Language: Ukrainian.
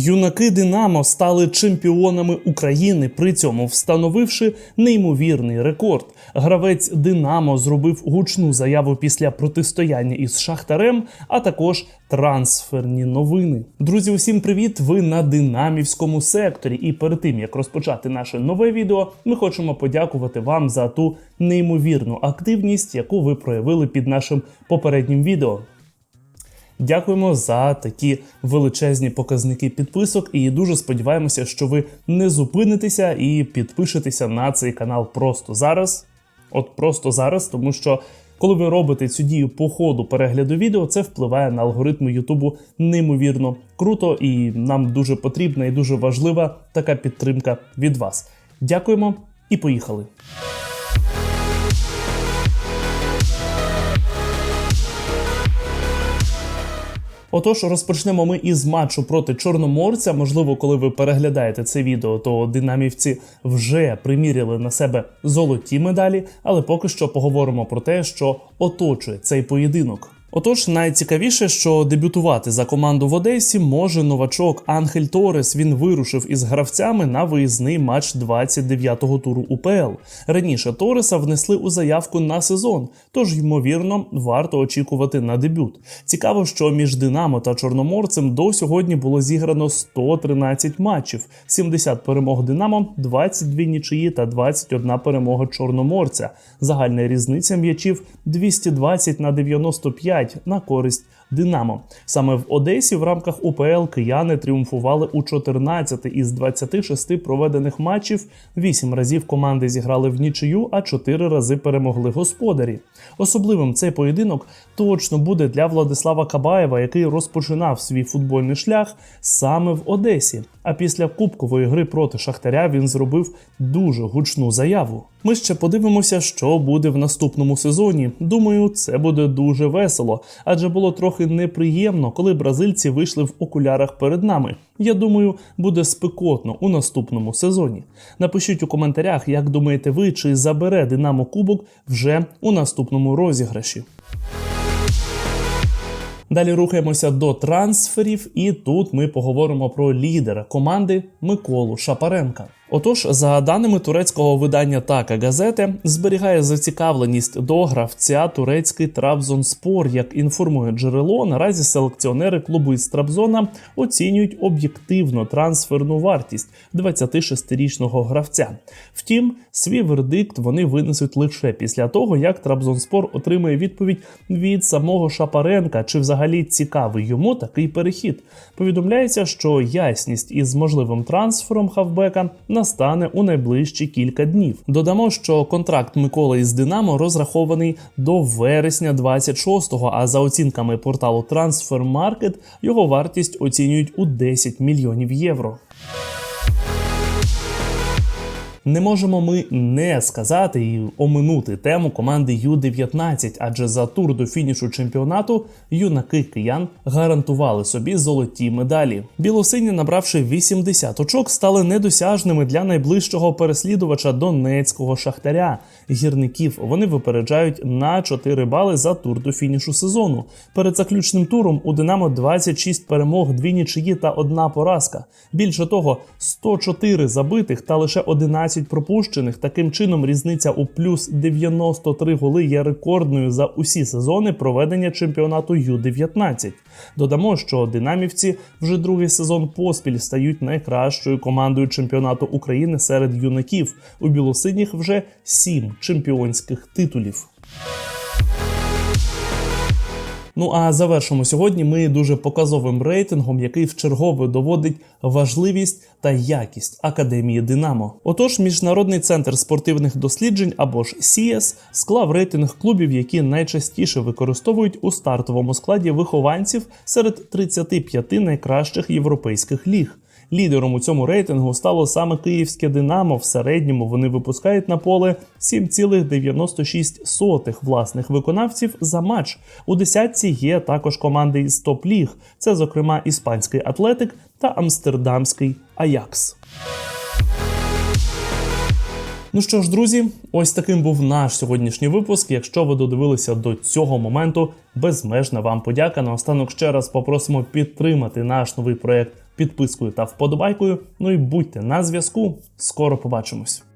Юнаки Динамо стали чемпіонами України, при цьому встановивши неймовірний рекорд. Гравець Динамо зробив гучну заяву після протистояння із Шахтарем, а також трансферні новини. Друзі, усім привіт! Ви на динамівському секторі. І перед тим як розпочати наше нове відео, ми хочемо подякувати вам за ту неймовірну активність, яку ви проявили під нашим попереднім відео. Дякуємо за такі величезні показники підписок, і дуже сподіваємося, що ви не зупинитеся і підпишетеся на цей канал просто зараз. От просто зараз, тому що коли ви робите цю дію по ходу перегляду відео, це впливає на алгоритми Ютубу неймовірно круто, і нам дуже потрібна і дуже важлива така підтримка від вас. Дякуємо і поїхали. Отож, розпочнемо ми із матчу проти Чорноморця. Можливо, коли ви переглядаєте це відео, то динамівці вже приміряли на себе золоті медалі, але поки що поговоримо про те, що оточує цей поєдинок. Отож, найцікавіше, що дебютувати за команду в Одесі може новачок Анхель Торес. Він вирушив із гравцями на виїзний матч 29-го туру УПЛ. Раніше Тореса внесли у заявку на сезон, тож ймовірно варто очікувати на дебют. Цікаво, що між Динамо та Чорноморцем до сьогодні було зіграно 113 матчів: 70 перемог Динамо, 22 нічиї та 21 перемога Чорноморця. Загальна різниця м'ячів 220 на 95 на користь Динамо. Саме в Одесі в рамках УПЛ кияни тріумфували у 14 із 26 проведених матчів. 8 разів команди зіграли в нічию, а 4 рази перемогли господарі. Особливим цей поєдинок точно буде для Владислава Кабаєва, який розпочинав свій футбольний шлях саме в Одесі. А після кубкової гри проти Шахтаря він зробив дуже гучну заяву. Ми ще подивимося, що буде в наступному сезоні. Думаю, це буде дуже весело, адже було трохи неприємно, коли бразильці вийшли в окулярах перед нами. Я думаю, буде спекотно у наступному сезоні. Напишіть у коментарях, як думаєте ви, чи забере Динамо Кубок вже у наступному розіграші. Далі рухаємося до трансферів, і тут ми поговоримо про лідера команди Миколу Шапаренка. Отож, за даними турецького видання Така газети, зберігає зацікавленість до гравця турецький Трабзонспор. Як інформує джерело, наразі селекціонери клубу із Трабзона оцінюють об'єктивно трансферну вартість 26-річного гравця. Втім, свій вердикт вони винесуть лише після того, як Трабзонспор отримає відповідь від самого Шапаренка, чи взагалі цікавий йому такий перехід. Повідомляється, що ясність із можливим трансфером хавбека настане у найближчі кілька днів. Додамо, що контракт Миколи із Динамо розрахований до вересня 26-го, а за оцінками порталу Transfermarkt його вартість оцінюють у 10 мільйонів євро. Не можемо ми не сказати і оминути тему команди Ю-19, адже за тур до фінішу чемпіонату юнаки киян гарантували собі золоті медалі. Білосині, набравши 80 очок, стали недосяжними для найближчого переслідувача донецького шахтаря. Гірників вони випереджають на 4 бали за тур до фінішу сезону. Перед заключним туром у Динамо 26 перемог, 2 нічиї та одна поразка. Більше того, 104 забитих та лише 11 пропущених. Таким чином, різниця у плюс 93 голи є рекордною за усі сезони проведення чемпіонату Ю-19. Додамо, що динамівці вже другий сезон поспіль стають найкращою командою чемпіонату України серед юнаків. У білосиніх вже сім чемпіонських титулів. Ну а завершимо сьогодні ми дуже показовим рейтингом, який вчергове доводить важливість та якість академії Динамо. Отож, міжнародний центр спортивних досліджень або ж СІЕС склав рейтинг клубів, які найчастіше використовують у стартовому складі вихованців серед 35 найкращих європейських ліг. Лідером у цьому рейтингу стало саме київське Динамо. В середньому вони випускають на поле 7,96 власних виконавців за матч. У десятці є також команди із топ-ліг. Це, зокрема, іспанський Атлетик та Амстердамський Аякс. Ну що ж, друзі, ось таким був наш сьогоднішній випуск. Якщо ви додивилися до цього моменту, безмежна вам подяка. Наостанок ще раз попросимо підтримати наш новий проект підпискою та вподобайкою. Ну і будьте на зв'язку. Скоро побачимось.